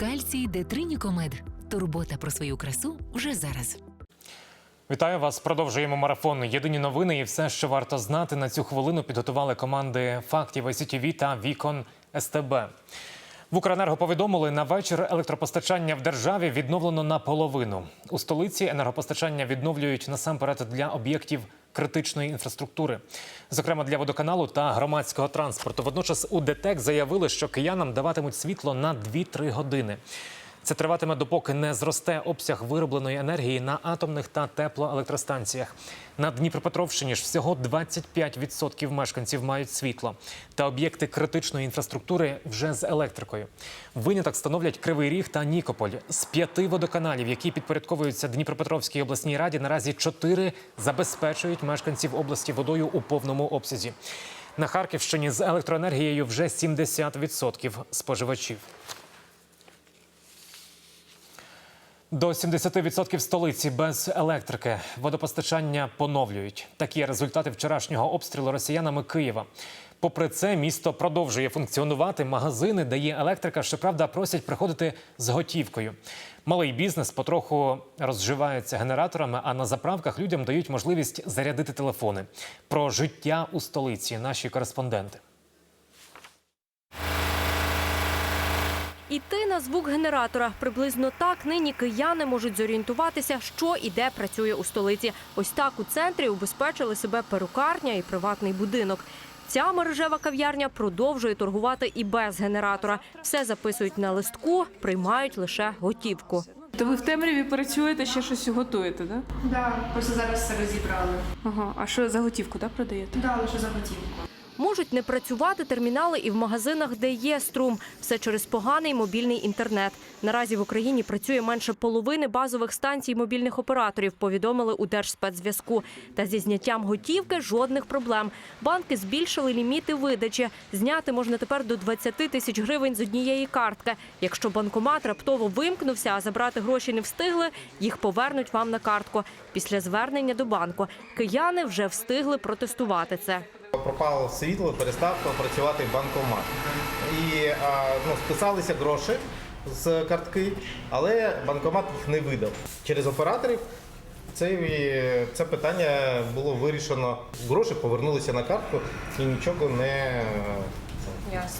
Кальцій Детринікомед. Турбота про свою красу вже зараз. Вітаю вас. Продовжуємо марафон. Єдині новини і все, що варто знати на цю хвилину. Підготували команди фактів ICTV та Вікон СТБ. В Укренерго повідомили, на вечір електропостачання в державі відновлено наполовину. У столиці енергопостачання відновлюють насамперед для об'єктів критичної інфраструктури, зокрема для водоканалу та громадського транспорту. Водночас у ДТЕК заявили, що киянам даватимуть світло на 2-3 години. Це триватиме допоки не зросте обсяг виробленої енергії на атомних та теплоелектростанціях. На Дніпропетровщині ж всього 25% мешканців мають світло. Та об'єкти критичної інфраструктури вже з електрикою. Виняток становлять Кривий Ріг та Нікополь. З п'яти водоканалів, які підпорядковуються Дніпропетровській обласній раді, наразі чотири забезпечують мешканців області водою у повному обсязі. На Харківщині з електроенергією вже 70% споживачів. До 70% столиці без електрики. Водопостачання поновлюють. Такі результати вчорашнього обстрілу росіянами Києва. Попри це, місто продовжує функціонувати. Магазини, де є електрика, щоправда, просять приходити з готівкою. Малий бізнес потроху розживається генераторами, а на заправках людям дають можливість зарядити телефони. Про життя у столиці наші кореспонденти. Іти на звук генератора. Приблизно так нині кияни можуть зорієнтуватися, що і де працює у столиці. Ось так у центрі убезпечили себе перукарня і приватний будинок. Ця мережева кав'ярня продовжує торгувати і без генератора. Все записують на листку, приймають лише готівку. То ви в темряві працюєте, ще щось готуєте, так? Да? Да, просто зараз все розібрали. Ага. А що за готівку, так, продаєте? Да, лише за готівку. Можуть не працювати термінали і в магазинах, де є струм. Все через поганий мобільний інтернет. Наразі в Україні працює менше половини базових станцій мобільних операторів. Повідомили у Держспецзв'язку. Та зі зняттям готівки жодних проблем. Банки збільшили ліміти видачі. Зняти можна тепер до 20 тисяч гривень з однієї картки. Якщо банкомат раптово вимкнувся, а забрати гроші не встигли, їх повернуть вам на картку. Після звернення до банку кияни вже встигли протестувати це. Пропало світло, перестав працювати банкомат. І ну, списалися гроші з картки, але банкомат їх не видав. Через операторів це, це питання було вирішено. Гроші повернулися на картку і нічого не,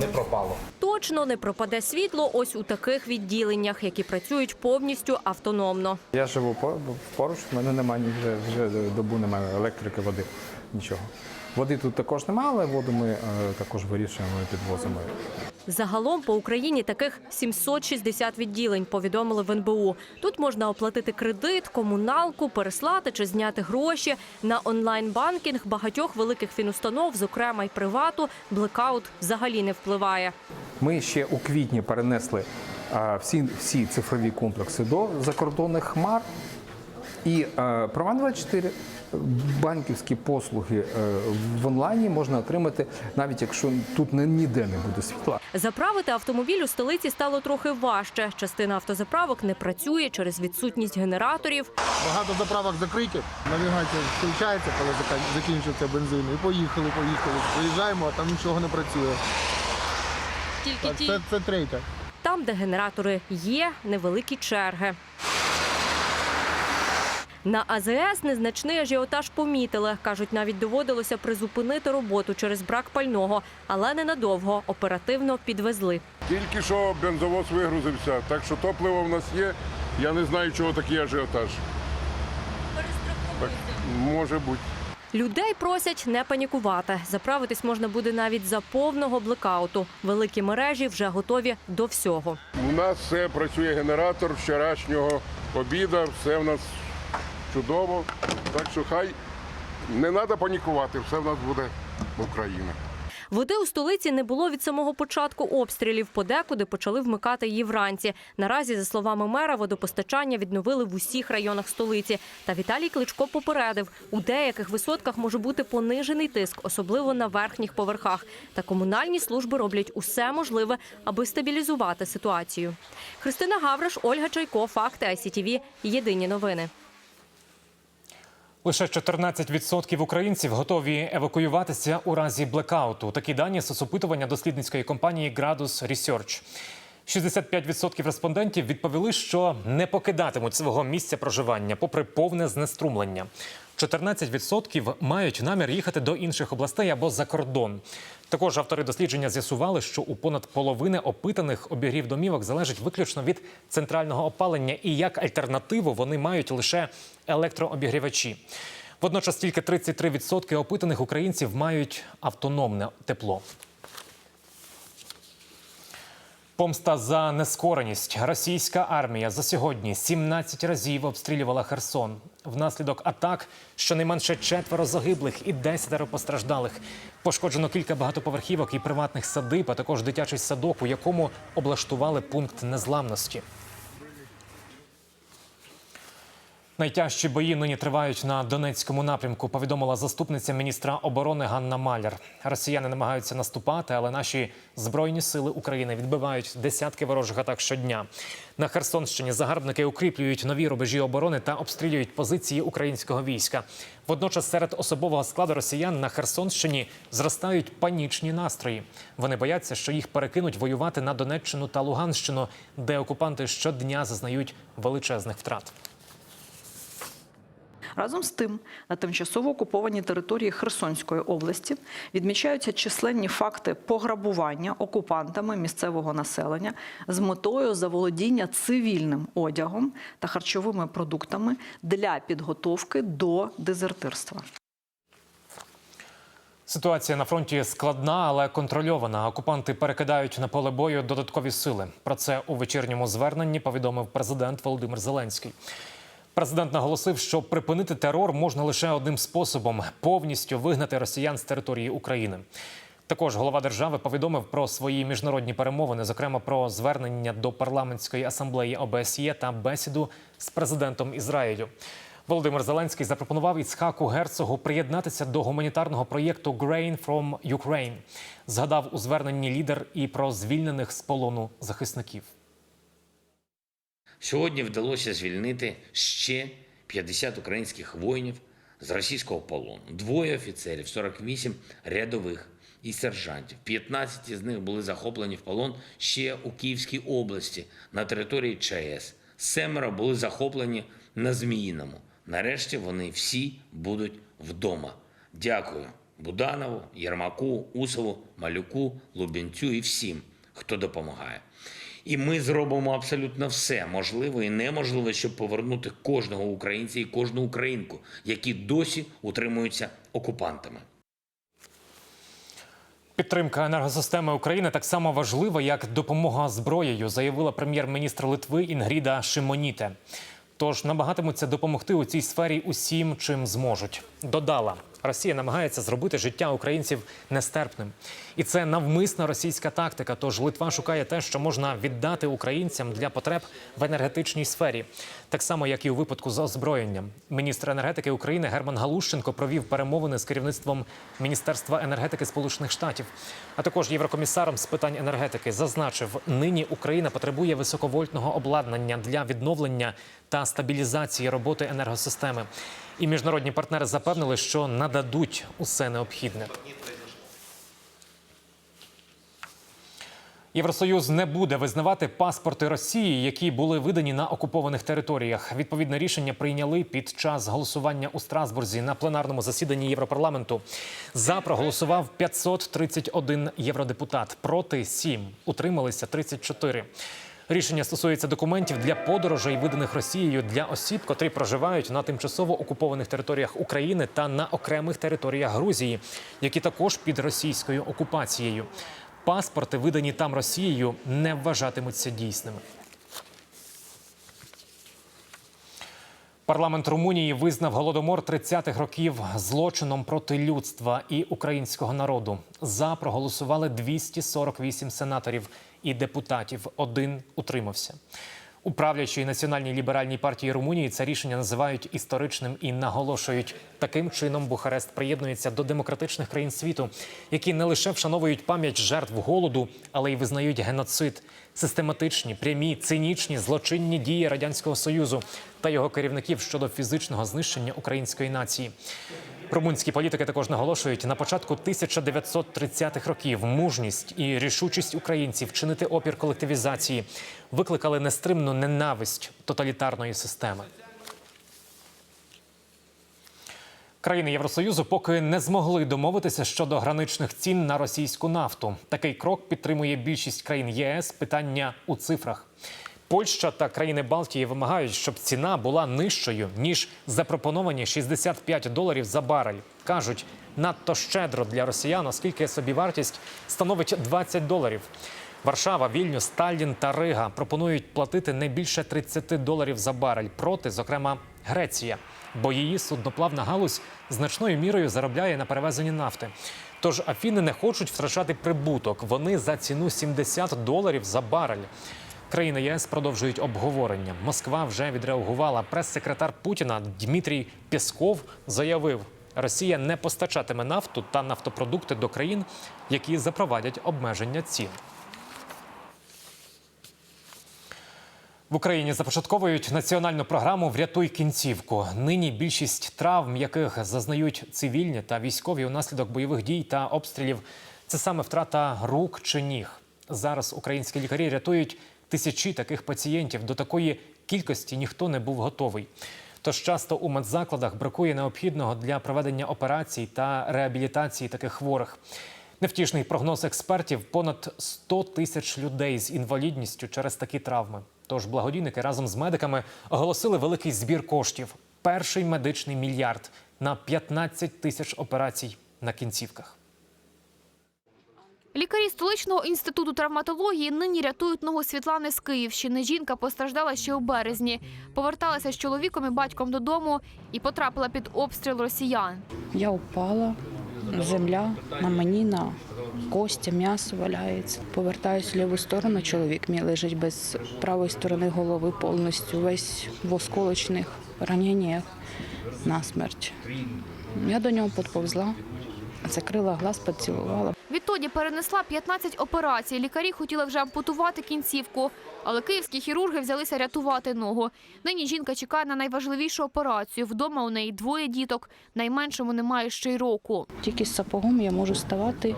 не пропало. Точно не пропаде світло ось у таких відділеннях, які працюють повністю автономно. Я живу по- поруч, в мене немає ні- вже, вже добу немає електрики, води, нічого. Води тут також немає, але воду ми е, також вирішуємо і підвозимо. Загалом по Україні таких 760 відділень, повідомили в НБУ. Тут можна оплатити кредит, комуналку, переслати чи зняти гроші. На онлайн-банкінг багатьох великих фінустанов, зокрема й привату, блекаут взагалі не впливає. Ми ще у квітні перенесли е, всі, всі цифрові комплекси до закордонних хмар. І е, права 24 банківські послуги е, в онлайні можна отримати, навіть якщо тут ні- ніде не буде світла. Заправити автомобіль у столиці стало трохи важче. Частина автозаправок не працює через відсутність генераторів. Багато заправок закриті. Навігація включається, коли закінчується бензин. І поїхали, поїхали. Приїжджаємо, а там нічого не працює. Так, це, це третя. Там, де генератори є, невеликі черги. На АЗС незначний ажіотаж помітили. Кажуть, навіть доводилося призупинити роботу через брак пального, але ненадовго оперативно підвезли. Тільки що бензовоз вигрузився, так що топливо в нас є. Я не знаю, чого такий ажіотаж. Так, може бути. Людей просять не панікувати. Заправитись можна буде навіть за повного блекауту. Великі мережі вже готові до всього. У нас все працює генератор вчорашнього обіду, все в нас чудово. Так що хай не треба панікувати, все в нас буде Україна. Води у столиці не було від самого початку обстрілів. Подекуди почали вмикати її вранці. Наразі, за словами мера, водопостачання відновили в усіх районах столиці. Та Віталій Кличко попередив, у деяких висотках може бути понижений тиск, особливо на верхніх поверхах. Та комунальні служби роблять усе можливе, аби стабілізувати ситуацію. Христина Гавриш, Ольга Чайко, Факти ICTV. Єдині новини. Лише 14% українців готові евакуюватися у разі блекауту. Такі дані соцопитування дослідницької компанії Градус Research. 65% респондентів відповіли, що не покидатимуть свого місця проживання, попри повне знеструмлення. 14% мають намір їхати до інших областей або за кордон. Також автори дослідження з'ясували, що у понад половини опитаних обігрів домівок залежить виключно від центрального опалення, і як альтернативу вони мають лише електрообігрівачі. Водночас тільки 33% опитаних українців мають автономне тепло. Помста за нескореність. Російська армія за сьогодні 17 разів обстрілювала Херсон. Внаслідок атак щонайменше четверо загиблих і десятеро постраждалих. Пошкоджено кілька багатоповерхівок і приватних садиб, а також дитячий садок, у якому облаштували пункт незламності. Найтяжчі бої нині тривають на Донецькому напрямку. Повідомила заступниця міністра оборони Ганна Маляр. Росіяни намагаються наступати, але наші збройні сили України відбивають десятки ворожих атак щодня. На Херсонщині загарбники укріплюють нові рубежі оборони та обстрілюють позиції українського війська. Водночас серед особового складу росіян на Херсонщині зростають панічні настрої. Вони бояться, що їх перекинуть воювати на Донеччину та Луганщину, де окупанти щодня зазнають величезних втрат. Разом з тим, на тимчасово окупованій території Херсонської області відмічаються численні факти пограбування окупантами місцевого населення з метою заволодіння цивільним одягом та харчовими продуктами для підготовки до дезертирства. Ситуація на фронті складна, але контрольована. Окупанти перекидають на поле бою додаткові сили. Про це у вечірньому зверненні повідомив президент Володимир Зеленський. Президент наголосив, що припинити терор можна лише одним способом повністю вигнати росіян з території України. Також голова держави повідомив про свої міжнародні перемовини, зокрема про звернення до парламентської асамблеї ОБСЄ та бесіду з президентом Ізраїлю. Володимир Зеленський запропонував Іцхаку Герцогу приєднатися до гуманітарного проєкту «Grain from Ukraine». Згадав у зверненні лідер і про звільнених з полону захисників. Сьогодні вдалося звільнити ще 50 українських воїнів з російського полону. Двоє офіцерів, 48 рядових і сержантів. 15 з них були захоплені в полон ще у Київській області на території ЧАЕС. Семеро були захоплені на Зміїному. Нарешті вони всі будуть вдома. Дякую Буданову, Єрмаку, Усову, Малюку, Лубенцю і всім, хто допомагає. І ми зробимо абсолютно все можливе і неможливе, щоб повернути кожного українця і кожну українку, які досі утримуються окупантами. Підтримка енергосистеми України так само важлива, як допомога зброєю, заявила прем'єр-міністр Литви Інгріда Шимоніте. Тож намагатимуться допомогти у цій сфері усім, чим зможуть. Додала, Росія намагається зробити життя українців нестерпним, і це навмисна російська тактика. Тож Литва шукає те, що можна віддати українцям для потреб в енергетичній сфері, так само як і у випадку з озброєнням. Міністр енергетики України Герман Галущенко провів перемовини з керівництвом Міністерства енергетики Сполучених Штатів, а також єврокомісаром з питань енергетики. Зазначив, нині Україна потребує високовольтного обладнання для відновлення та стабілізації роботи енергосистеми. І міжнародні партнери запевнили, що нададуть усе необхідне. Євросоюз не буде визнавати паспорти Росії, які були видані на окупованих територіях. Відповідне рішення прийняли під час голосування у Страсбурзі на пленарному засіданні Європарламенту. За проголосував 531 євродепутат, проти 7, утрималися 34. Рішення стосується документів для подорожей, виданих Росією для осіб, котрі проживають на тимчасово окупованих територіях України та на окремих територіях Грузії, які також під російською окупацією. Паспорти, видані там Росією, не вважатимуться дійсними. Парламент Румунії визнав голодомор 30-х років злочином проти людства і українського народу. За проголосували 248 сенаторів і депутатів. Один утримався. У правлячій національній ліберальній партії Румунії це рішення називають історичним і наголошують таким чином. Бухарест приєднується до демократичних країн світу, які не лише вшановують пам'ять жертв голоду, але й визнають геноцид, систематичні, прямі, цинічні, злочинні дії радянського союзу та його керівників щодо фізичного знищення української нації. Румунські політики також наголошують на початку 1930-х років мужність і рішучість українців чинити опір колективізації викликали нестримну ненависть тоталітарної системи. Країни Євросоюзу поки не змогли домовитися щодо граничних цін на російську нафту. Такий крок підтримує більшість країн ЄС. Питання у цифрах. Польща та країни Балтії вимагають, щоб ціна була нижчою ніж запропоновані 65 доларів за барель. кажуть, надто щедро для росіян, оскільки собівартість становить 20 доларів. Варшава, Вільнюс, Таллін та Рига пропонують платити не більше 30 доларів за барель проти, зокрема, Греція, бо її судноплавна галузь значною мірою заробляє на перевезенні нафти. Тож Афіни не хочуть втрачати прибуток. Вони за ціну 70 доларів за барель. Країни ЄС продовжують обговорення. Москва вже відреагувала. Прес-секретар Путіна Дмитрій Пєсков заявив, Росія не постачатиме нафту та нафтопродукти до країн, які запровадять обмеження цін. В Україні започатковують національну програму Врятуй кінцівку. Нині більшість травм, яких зазнають цивільні та військові унаслідок бойових дій та обстрілів, це саме втрата рук чи ніг. Зараз українські лікарі рятують тисячі таких пацієнтів. До такої кількості ніхто не був готовий. Тож часто у медзакладах бракує необхідного для проведення операцій та реабілітації таких хворих. Невтішний прогноз експертів: понад 100 тисяч людей з інвалідністю через такі травми. Тож благодійники разом з медиками оголосили великий збір коштів. Перший медичний мільярд на 15 тисяч операцій на кінцівках. Лікарі столичного інституту травматології нині рятують ногу Світлани з Київщини. Жінка постраждала ще у березні. Поверталася з чоловіком і батьком додому і потрапила під обстріл росіян. Я упала, земля на мені, на костя, м'ясо валяється. Повертаюсь в ліву сторону, чоловік мій лежить без правої сторони голови повністю, весь в осколочних раненнях насмерть. Я до нього підповзла, закрила глаз, поцілувала. Відтоді перенесла 15 операцій. Лікарі хотіли вже ампутувати кінцівку, але київські хірурги взялися рятувати ногу. Нині жінка чекає на найважливішу операцію. Вдома у неї двоє діток, найменшому немає ще й року. Тільки з сапогом я можу ставати.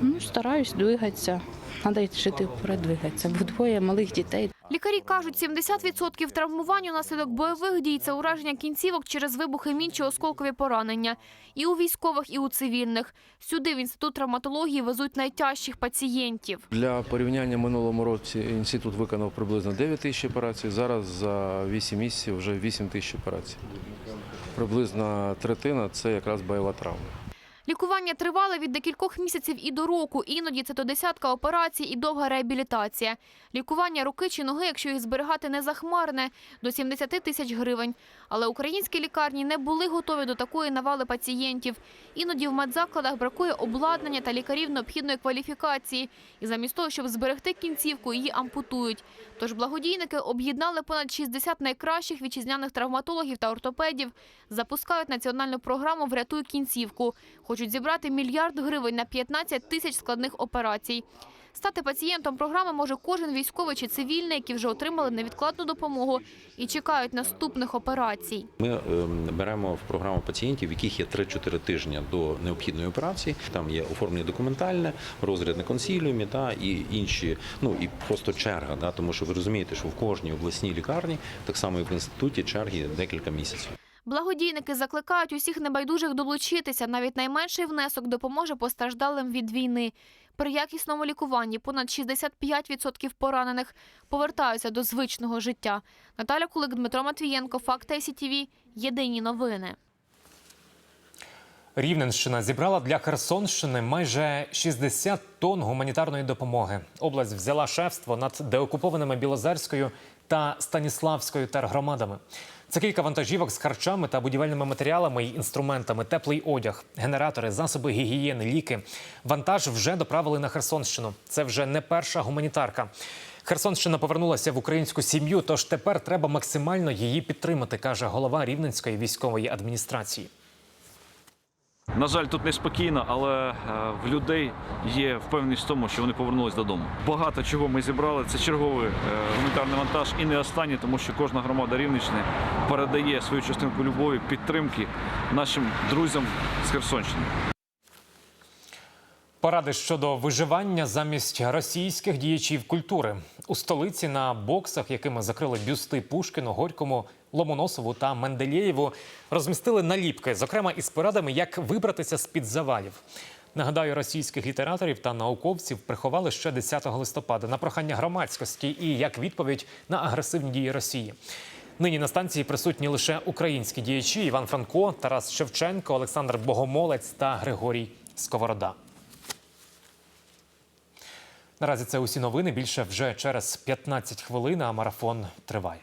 Ну, стараюсь двигатися. Треба жити вперед, двигатися, бо двоє малих дітей. Лікарі кажуть, 70% травмувань унаслідок бойових дій – це ураження кінцівок через вибухи мін чи осколкові поранення. І у військових, і у цивільних. Сюди в інститут травматології везуть найтяжчих пацієнтів. Для порівняння минулому році інститут виконав приблизно 9 тисяч операцій. Зараз за 8 місяців вже 8 тисяч операцій. Приблизно третина це якраз бойова травма. Лікування тривале від декількох місяців і до року. Іноді це до десятка операцій і довга реабілітація. Лікування руки чи ноги, якщо їх зберігати не захмарне, до 70 тисяч гривень. Але українські лікарні не були готові до такої навали пацієнтів. Іноді в медзакладах бракує обладнання та лікарів необхідної кваліфікації. І замість того, щоб зберегти кінцівку, її ампутують. Тож благодійники об'єднали понад 60 найкращих вітчизняних травматологів та ортопедів, запускають національну програму «Врятуй кінцівку». Хочуть зібрати мільярд гривень на 15 тисяч складних операцій. Стати пацієнтом програми може кожен військовий чи цивільний, які вже отримали невідкладну допомогу і чекають наступних операцій. Ми ем, беремо в програму пацієнтів, яких є 3-4 тижні до необхідної операції. Там є оформлення документальне, розгляд на консіліумі та і інші, ну і просто черга. Да, тому що ви розумієте, що в кожній обласній лікарні, так само і в інституті, черги декілька місяців. Благодійники закликають усіх небайдужих долучитися. Навіть найменший внесок допоможе постраждалим від війни. При якісному лікуванні понад 65% поранених повертаються до звичного життя. Наталя Кулик, Дмитро Матвієнко, Факт СІТВ. Єдині новини. Рівненщина зібрала для Херсонщини майже 60 тонн гуманітарної допомоги. Область взяла шефство над деокупованими Білозерською та Станіславською тергромадами. Це кілька вантажівок з харчами та будівельними матеріалами і інструментами, теплий одяг, генератори, засоби гігієни, ліки. Вантаж вже доправили на Херсонщину. Це вже не перша гуманітарка. Херсонщина повернулася в українську сім'ю, тож тепер треба максимально її підтримати, каже голова Рівненської військової адміністрації. На жаль, тут неспокійно, але е, в людей є впевненість в тому, що вони повернулись додому. Багато чого ми зібрали. Це черговий е, гуманітарний вантаж і не останній, тому що кожна громада Рівненщини передає свою частинку любові, підтримки нашим друзям з Херсонщини. Поради щодо виживання замість російських діячів культури у столиці на боксах, якими закрили бюсти Пушкіну, Горькому, Ломоносову та Менделєєву, розмістили наліпки, зокрема із порадами, як вибратися з під завалів. Нагадаю, російських літераторів та науковців приховали ще 10 листопада на прохання громадськості і як відповідь на агресивні дії Росії. Нині на станції присутні лише українські діячі Іван Франко, Тарас Шевченко, Олександр Богомолець та Григорій Сковорода. Наразі це усі новини. Більше вже через 15 хвилин, а марафон триває.